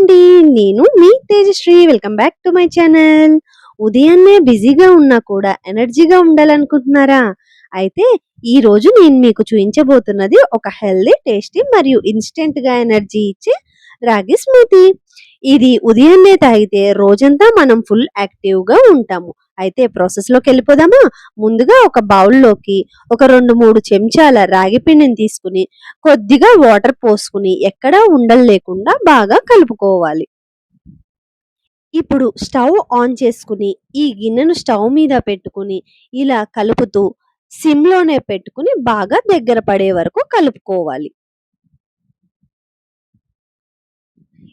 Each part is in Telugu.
అండి నేను మీ Tejashree. Welcome back to my channel ఉదయాన్నే బిజీగా ఉన్నా కూడా ఎనర్జీగా ఉండాలనుకుంటున్నారా? అయితే ఈ రోజు నేను మీకు చూపించబోతున్నది ఒక హెల్దీ టేస్టీ మరియు ఇన్స్టెంట్గా ఎనర్జీ ఇచ్చే రాగి స్మూతీ. ఇది ఉదయాన్నే తాగితే రోజంతా మనం ఫుల్ యాక్టివ్గా ఉంటాము. అయితే ప్రాసెస్లోకి వెళ్ళిపోదామా? ముందుగా ఒక బౌల్లోకి ఒక రెండు మూడు చెంచాల రాగి పిండిని తీసుకుని కొద్దిగా వాటర్ పోసుకుని ఎక్కడా ఉండలు లేకుండా బాగా కలుపుకోవాలి. ఇప్పుడు స్టవ్ ఆన్ చేసుకుని ఈ గిన్నెను స్టవ్ మీద పెట్టుకుని ఇలా కలుపుతూ సిమ్లోనే పెట్టుకుని బాగా దగ్గర పడే వరకు కలుపుకోవాలి.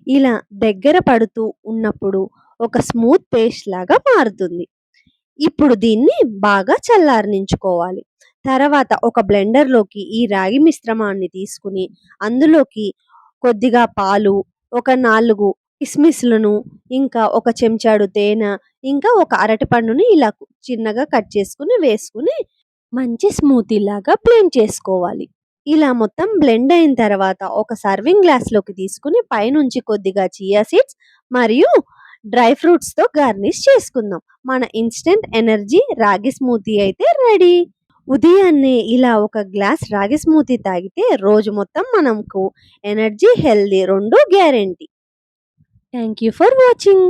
ఇలా దగ్గర పడుతూ ఉన్నప్పుడు ఒక స్మూత్ పేస్ట్ లాగా మారుతుంది. ఇప్పుడు దీన్ని బాగా చల్లారనించుకోవాలి. తర్వాత ఒక బ్లెండర్లోకి ఈ రాగి మిశ్రమాన్ని తీసుకుని అందులోకి కొద్దిగా పాలు ఒక నాలుగు కిస్మిస్లను ఇంకా ఒక చెంచాడు తేనె ఇంకా ఒక అరటిపండుని ఇలా చిన్నగా కట్ చేసుకుని వేసుకుని మంచి స్మూతీ లాగా బ్లెండ్ చేసుకోవాలి. ఇలా మొత్తం బ్లెండ్ అయిన తర్వాత ఒక సర్వింగ్ గ్లాస్లోకి తీసుకుని పైనుంచి కొద్దిగా చియా సీడ్స్ మరియు డ్రై ఫ్రూట్స్తో గార్నిష్ చేసుకుందాం. మన ఇన్స్టెంట్ ఎనర్జీ రాగి స్మూతీ అయితే రెడీ. ఉదయాన్నే ఇలా ఒక గ్లాస్ రాగి స్మూతీ తాగితే రోజు మొత్తం మనకు ఎనర్జీ హెల్దీ రెండు guarantee. Thank you for watching.